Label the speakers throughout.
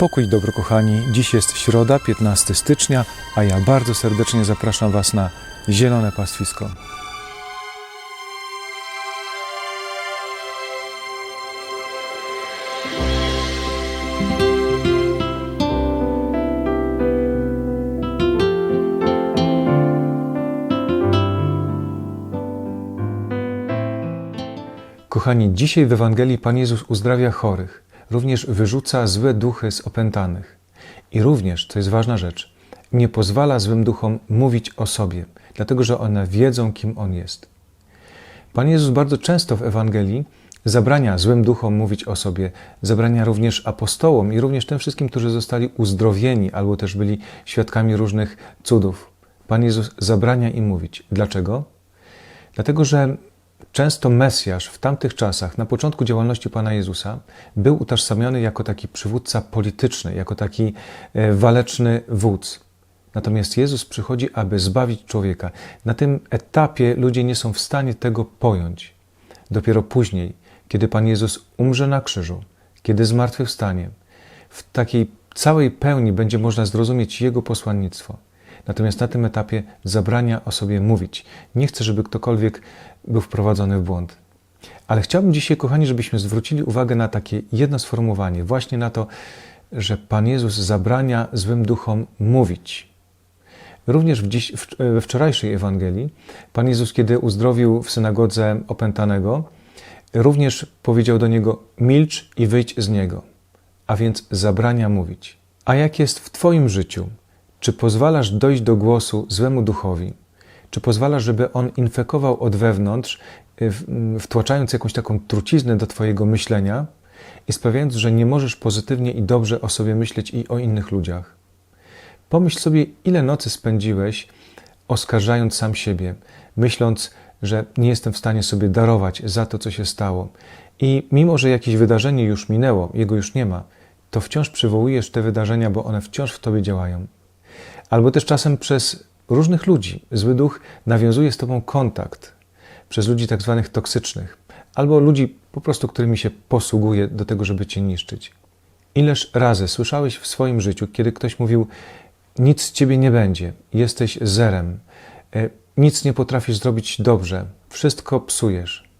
Speaker 1: Pokój dobro kochani, dziś jest środa, 15 stycznia, a ja bardzo serdecznie zapraszam Was na Zielone Pastwisko. Kochani, dzisiaj w Ewangelii Pan Jezus uzdrawia chorych, również wyrzuca złe duchy z opętanych. I również, to jest ważna rzecz, nie pozwala złym duchom mówić o sobie, dlatego że one wiedzą, kim On jest. Pan Jezus bardzo często w Ewangelii zabrania złym duchom mówić o sobie, zabrania również apostołom i również tym wszystkim, którzy zostali uzdrowieni albo też byli świadkami różnych cudów. Pan Jezus zabrania im mówić. Dlaczego? Dlatego, że Często Mesjasz w tamtych czasach, na początku działalności Pana Jezusa, był utożsamiany jako taki przywódca polityczny, jako taki e, waleczny wódz. Natomiast Jezus przychodzi, aby zbawić człowieka. Na tym etapie ludzie nie są w stanie tego pojąć. Dopiero później, kiedy Pan Jezus umrze na krzyżu, kiedy zmartwychwstanie, w takiej całej pełni będzie można zrozumieć Jego posłannictwo. Natomiast na tym etapie zabrania o sobie mówić. Nie chcę, żeby ktokolwiek był wprowadzony w błąd. Ale chciałbym dzisiaj, kochani, żebyśmy zwrócili uwagę na takie jedno sformułowanie, właśnie na to, że Pan Jezus zabrania złym duchom mówić. Również w dziś, w, we wczorajszej Ewangelii Pan Jezus, kiedy uzdrowił w synagodze opętanego, również powiedział do niego: milcz i wyjdź z niego. A więc zabrania mówić. A jak jest w Twoim życiu? Czy pozwalasz dojść do głosu złemu duchowi? Czy pozwalasz, żeby on infekował od wewnątrz, y, wtłaczając jakąś taką truciznę do Twojego myślenia i sprawiając, że nie możesz pozytywnie i dobrze o sobie myśleć i o innych ludziach? Pomyśl sobie, ile nocy spędziłeś oskarżając sam siebie, myśląc, że nie jestem w stanie sobie darować za to, co się stało. I mimo, że jakieś wydarzenie już minęło, jego już nie ma, to wciąż przywołujesz te wydarzenia, bo one wciąż w tobie działają. Albo też czasem przez różnych ludzi zły duch nawiązuje z tobą kontakt, przez ludzi tak zwanych toksycznych, albo ludzi po prostu, którymi się posługuje do tego, żeby cię niszczyć. Ileż razy słyszałeś w swoim życiu, kiedy ktoś mówił: Nic z ciebie nie będzie, jesteś zerem, e, nic nie potrafisz zrobić dobrze, wszystko psujesz.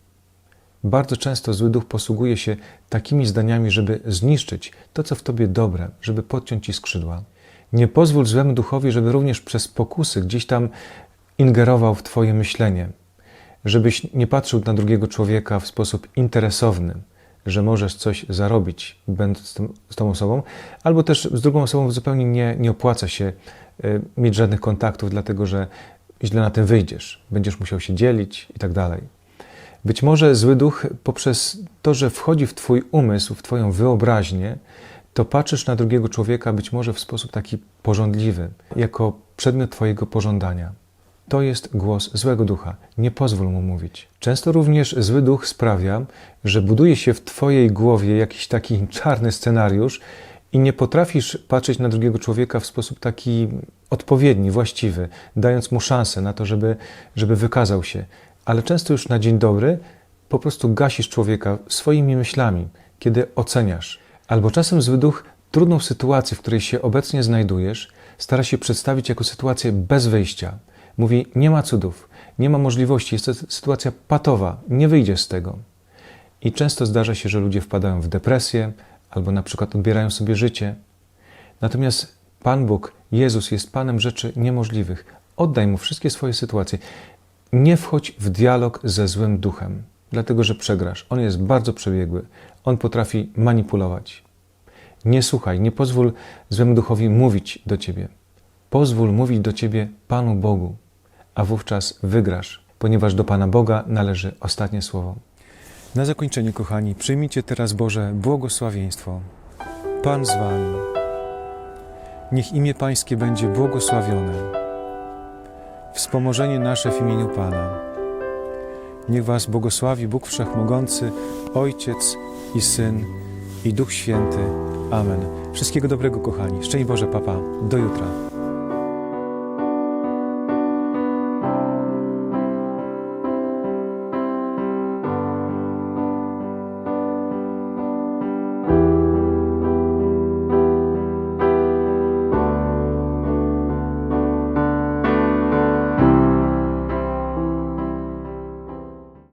Speaker 1: Bardzo często zły duch posługuje się takimi zdaniami, żeby zniszczyć to, co w tobie dobre, żeby podciąć ci skrzydła. Nie pozwól złemu duchowi, żeby również przez pokusy gdzieś tam ingerował w Twoje myślenie, żebyś nie patrzył na drugiego człowieka w sposób interesowny, że możesz coś zarobić, będąc z, tym, z tą osobą, albo też z drugą osobą zupełnie nie, nie opłaca się y, mieć żadnych kontaktów, dlatego że źle na tym wyjdziesz, będziesz musiał się dzielić i tak dalej. Być może zły duch poprzez to, że wchodzi w Twój umysł, w Twoją wyobraźnię, to patrzysz na drugiego człowieka być może w sposób taki porządliwy, jako przedmiot Twojego pożądania. To jest głos złego ducha. Nie pozwól mu mówić. Często również zły duch sprawia, że buduje się w Twojej głowie jakiś taki czarny scenariusz i nie potrafisz patrzeć na drugiego człowieka w sposób taki odpowiedni, właściwy, dając mu szansę na to, żeby, żeby wykazał się. Ale często już na dzień dobry po prostu gasisz człowieka swoimi myślami, kiedy oceniasz. Albo czasem zły duch trudną sytuację, w której się obecnie znajdujesz, stara się przedstawić jako sytuację bez wyjścia. Mówi: Nie ma cudów, nie ma możliwości, jest to sytuacja patowa, nie wyjdziesz z tego. I często zdarza się, że ludzie wpadają w depresję albo na przykład odbierają sobie życie. Natomiast Pan Bóg, Jezus jest Panem rzeczy niemożliwych. Oddaj mu wszystkie swoje sytuacje. Nie wchodź w dialog ze złym duchem, dlatego że przegrasz. On jest bardzo przebiegły. On potrafi manipulować. Nie słuchaj, nie pozwól złemu duchowi mówić do ciebie. Pozwól mówić do ciebie Panu Bogu, a wówczas wygrasz, ponieważ do Pana Boga należy ostatnie słowo. Na zakończenie, kochani, przyjmijcie teraz Boże błogosławieństwo. Pan z Wami. Niech imię Pańskie będzie błogosławione. Wspomożenie nasze w imieniu Pana. Niech Was błogosławi Bóg Wszechmogący, Ojciec i Syn i Duch Święty. Amen. Wszystkiego dobrego, kochani. Szczęść Boże, papa. Do jutra.